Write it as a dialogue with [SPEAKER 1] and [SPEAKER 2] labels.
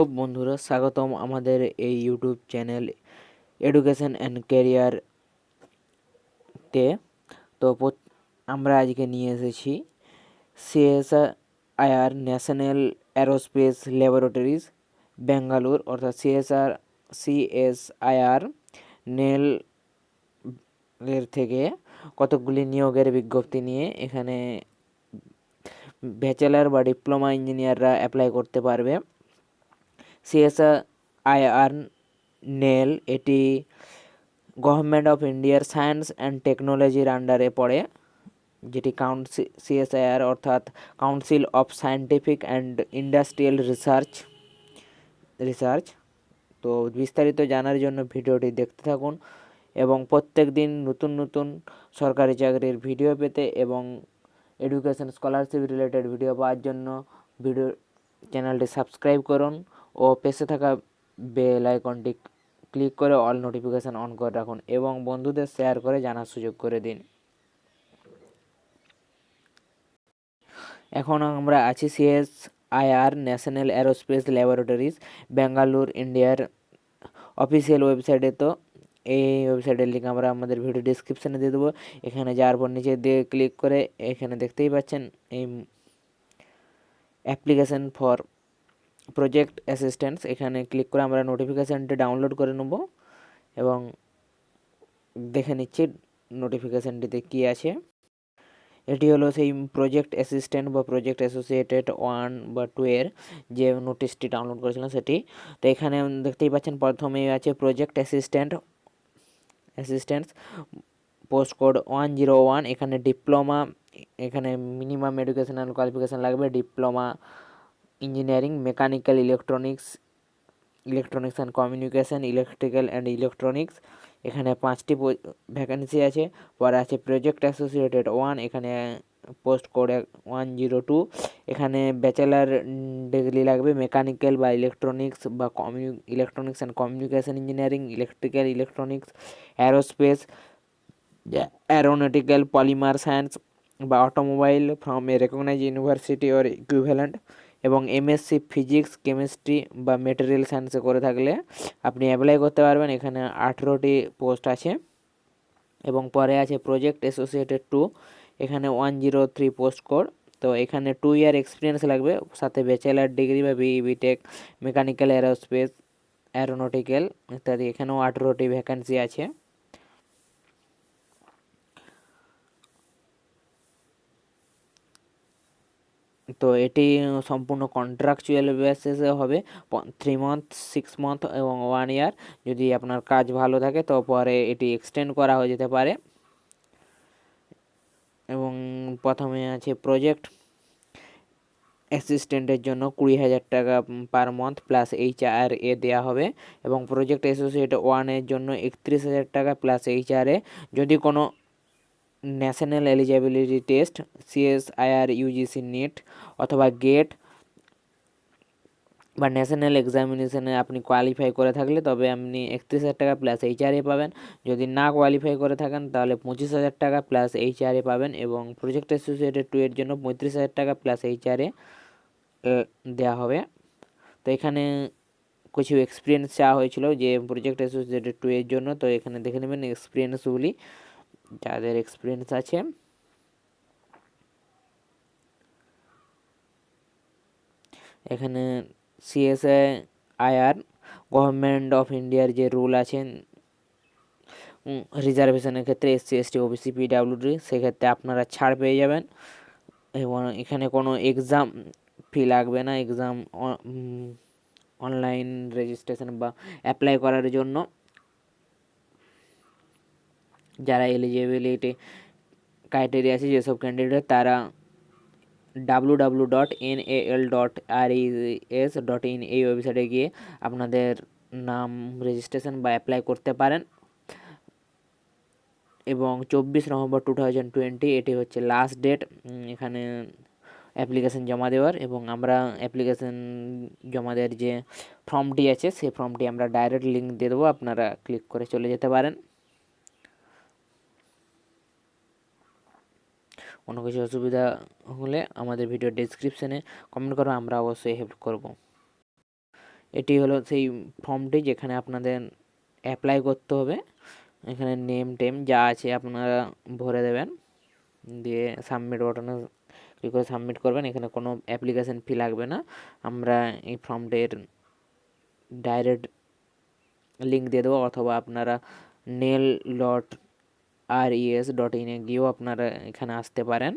[SPEAKER 1] বন্ধুরা, স্বাগতম আমাদের এই YouTube channel education and career তে। তো আমরা আজকে নিয়ে এসেছি CSIR national aerospace laboratories Bangalore অর্থাৎ সিএসআর সিএসআইআর নেল এর থেকে কতকগুলি নিয়োগের বিজ্ঞপ্তি নিয়ে এখানে ব্যাচেলার বা ডিপ্লোমা ইঞ্জিনিয়াররা অ্যাপ্লাই করতে পারবে। সিএসআইআর নেল, এটি গভর্নমেন্ট অফ ইন্ডিয়ার সায়েন্স অ্যান্ড টেকনোলজির আন্ডারে পড়ে, যেটি কাউন্সি, সিএসআইআর অর্থাৎ council of scientific and industrial research research. তো বিস্তারিত জানার জন্য ভিডিওটি দেখতে থাকুন এবং প্রত্যেক দিন নতুন নতুন সরকারি চাকরির ভিডিও পেতে এবং এডুকেশন স্কলারশিপ রিলেটেড ভিডিও পাওয়ার জন্য ভিডিও চ্যানেলটি সাবস্ক্রাইব করুন। ও পেছে থাকা বেল আইকনটি ক্লিক করে অল নোটিফিকেশান অন করে রাখুন এবং বন্ধুদের শেয়ার করে জানার সুযোগ করে দিন। এখন আমরা আছি CS IR national aerospace laboratories Bangalore ইন্ডিয়ার অফিসিয়াল ওয়েবসাইটে। তো এই ওয়েবসাইটের লিঙ্ক আমরা আমাদের ভিডিও ডিসক্রিপশানে দিয়ে দেবো। এখানে যাওয়ার পর নিচে দিয়ে ক্লিক করে এখানে দেখতেই পাচ্ছেন এই অ্যাপ্লিকেশান ফর প্রজেক্ট অ্যাসিস্ট্যান্স এখানে ক্লিক করে আমরা নোটিফিকেশানটি ডাউনলোড করে নেব এবং দেখে নিচ্ছি নোটিফিকেশানটিতে কী আছে। এটি হলো সেই প্রজেক্ট অ্যাসিস্ট্যান্ট বা প্রজেক্ট অ্যাসোসিয়েটেড ওয়ান বা টু এর যে নোটিশটি ডাউনলোড করেছিলাম সেটি। তো এখানে দেখতেই পাচ্ছেন প্রথমেই আছে project assistant assistants post code one zero one এখানে ডিপ্লোমা এখানে মিনিমাম এডুকেশনাল কোয়ালিফিকেশান লাগবে diploma engineering mechanical electronics electronics and communication electrical and electronics এখানে পাঁচটি ভ্যাকেন্সি আছে। পরে আছে প্রজেক্ট অ্যাসোসিয়েটেড ওয়ান এখানে post code one zero two এখানে ব্যাচেলার ডিগ্রি লাগবে। মেকানিক্যাল বা ইলেকট্রনিক্স বা কমিউ electronics and communication engineering electrical electronics aerospace aeronautical polymer science বা automobile from a recognise university or equivalent এবং এমএসসি ফিজিক্স কেমিস্ট্রি বা material সায়েন্সে করে থাকলে আপনি অ্যাপ্লাই করতে পারবেন। এখানে আঠেরোটি পোস্ট আছে এবং পরে আছে প্রজেক্ট অ্যাসোসিয়েটেড টু এখানে one zero three post code তো এখানে টু ইয়ার এক্সপিরিয়েন্স লাগবে, সাথে ব্যাচেলার ডিগ্রি বা B BTech mechanical aerospace aeronautical ইত্যাদি। এখানেও আঠেরোটি ভ্যাকান্সি আছে। তো এটি সম্পূর্ণ কন্ট্রাকচুয়াল বেসিসে হবে। থ্রি মান্থ সিক্স মান্থ এবং ওয়ান ইয়ার যদি আপনার কাজ ভালো থাকে, তো পরে এটি এক্সটেন্ড করা হয়ে যেতে পারে। এবং প্রথমে আছে প্রজেক্ট অ্যাসিস্ট্যান্টের জন্য কুড়ি হাজার টাকা per month plus H R A দেওয়া হবে। এবং প্রজেক্ট অ্যাসোসিয়েট ওয়ানের জন্য একত্রিশ হাজার টাকা প্লাস এইচ আর এ যদি কোনো national eligibility test CSIR UGC NET অথবা গেট বা ন্যাশনাল এক্সামিনেশনে আপনি কোয়ালিফাই করে থাকলে তবে আপনি একত্রিশ হাজার টাকা প্লাস এইচআরএ পাবেন। যদি না কোয়ালিফাই করে থাকেন, তাহলে পঁচিশ হাজার টাকা প্লাস এইচআরএ পাবেন এবং প্রজেক্ট অ্যাসোসিয়েটেড টু এর জন্য পঁয়ত্রিশ হাজার টাকা প্লাস এইচআরএ দেওয়া হবে। তো এখানে কিছু এক্সপিরিয়েন্স চাওয়া হয়েছিল যে প্রজেক্ট অ্যাসোসিয়েটেড টু এর জন্য, তো এখানে দেখে নেবেন এক্সপিরিয়েন্সগুলি যাদের এক্সপিরিয়েন্স আছে, এখানে সিএসএ আইআর গভর্নমেন্ট অফ ইন্ডিয়ার যে রুল আছে রিজার্ভেশনের ক্ষেত্রে এসসি এসটি ওবিসি পিডাব্লিউডি সেক্ষেত্রে আপনারা ছাড় পেয়ে যাবেন। এবং এখানে কোনো এক্সাম ফি লাগবে না এক্সাম অনলাইন রেজিস্ট্রেশন বা অ্যাপ্লাই করার জন্য। যারা এলিজিবিলিটি ক্রাইটেরিয়া আছে, যেসব ক্যান্ডিডেট তারা W W dot N A L dot R S dot in এই ওয়েবসাইটে গিয়ে আপনাদের নাম রেজিস্ট্রেশন বা অ্যাপ্লাই করতে পারেন। এবং চব্বিশ নভেম্বর টু থাউজেন্ড টোয়েন্টি এটি হচ্ছে লাস্ট ডেট এখানে অ্যাপ্লিকেশান জমা দেওয়ার এবং আমরা অ্যাপ্লিকেশান জমা দেওয়ার যে ফর্মটি আছে, সেই ফর্মটি আমরা ডাইরেক্ট লিঙ্ক দিয়ে দেবো, আপনারা ক্লিক করে চলে যেতে পারেন। কোনো কিছু অসুবিধা হলে আমাদের ভিডিও ডেসক্রিপশানে কমেন্ট করো, আমরা অবশ্যই হেল্প করব। এটি হলো সেই ফর্মটি যেখানে আপনাদের অ্যাপ্লাই করতে হবে। এখানে নেম টেম যা আছে আপনারা ভরে দেবেন। দিয়ে সাবমিট বাটনে ক্লিক করে সাবমিট করবেন। এখানে কোনো অ্যাপ্লিকেশান ফি লাগবে না। আমরা এই ফর্মটির ডাইরেক্ট লিঙ্ক দিয়ে দেবো, অথবা আপনারা NAL dot R E S dot ইনে গিয়েও আপনারা এখানে আসতে পারেন।